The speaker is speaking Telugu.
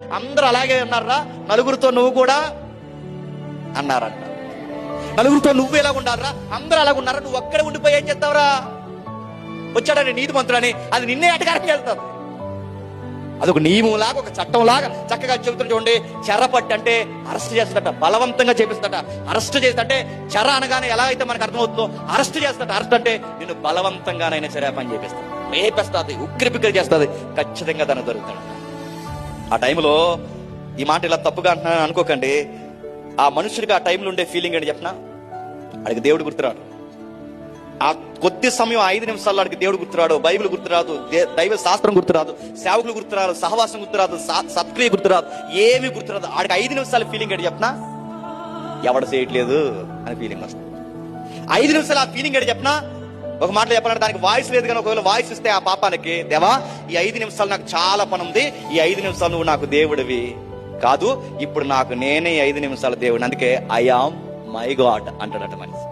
అందరు అలాగే అన్నారా నలుగురితో నువ్వు కూడా అన్నారంట. నలుగురితో నువ్వు ఎలా ఉండాలరా? అందరూ అలాగ ఉన్నారా? నువ్వు ఒక్కడే ఉండిపోయి ఏం చేస్తావురా? వచ్చాడని నీతి మంత్రులని అది నిన్నే అటకారం వెళ్తావు అదొక నియమంలాగా ఒక చట్టంలాగా చక్కగా చెబుతున్న చూడండి చెరపట్టు అంటే అరెస్ట్ చేస్తాడట బలవంతంగా చేపిస్తాడట అరెస్ట్ చేస్తాడంటే చెర అనగానే ఎలా అయితే మనకు అర్థమవుతుందో అరెస్ట్ చేస్తాడ అరెస్ట్ అంటే నిన్ను బలవంతంగానైనా సరే ఆ పని చేపిస్తాడు వేపేస్తుంది ఉక్కిరి పిక్కిరి చేస్తుంది. ఖచ్చితంగా తను దొరుకుతాడు. ఆ టైంలో ఈ మాట ఇలా తప్పుగా అంటున్నాను అనుకోకండి. ఆ మనుషుడికి ఆ టైంలో ఉండే ఫీలింగ్ ఏంటి చెప్పిన? అడిగి దేవుడు గుర్తురాడు. ఆ కొద్ది సమయం ఐదు నిమిషాల్లో అడిగి దేవుడు గుర్తురాడు బైబిల్ గుర్తురాదు దే- దైవ శాస్త్రం గుర్తురాదు సేవకులు గుర్తురాదు సహవాసం గుర్తురాదు సత్క్రియ గుర్తురాదు ఏమీ గుర్తురాదు. ఆడికి ఐదు నిమిషాల ఫీలింగ్ ఏంటి చెప్పిన? ఎవడ చేయట్లేదు అని ఫీలింగ్ వస్తుంది. ఐదు నిమిషాలు ఆ ఫీలింగ్ ఏంటి చెప్పినా? ఒక మాటలో చెప్పాలంటే దానికి వాయిస్ లేదు కానీ ఒకవేళ వాయిస్ ఇస్తే ఆ పాపానికి దేవా ఈ ఐదు నిమిషాలు నాకు చాలా పని ఉంది. ఈ ఐదు నిమిషాలు నువ్వు నాకు దేవుడివి. కాదు ఇప్పుడు నాకు నేనే ఐదు నిమిషాల దేవుడిని. అందుకే ఐ ఆమ్ మై గాడ్ అంటాడట మనిషి.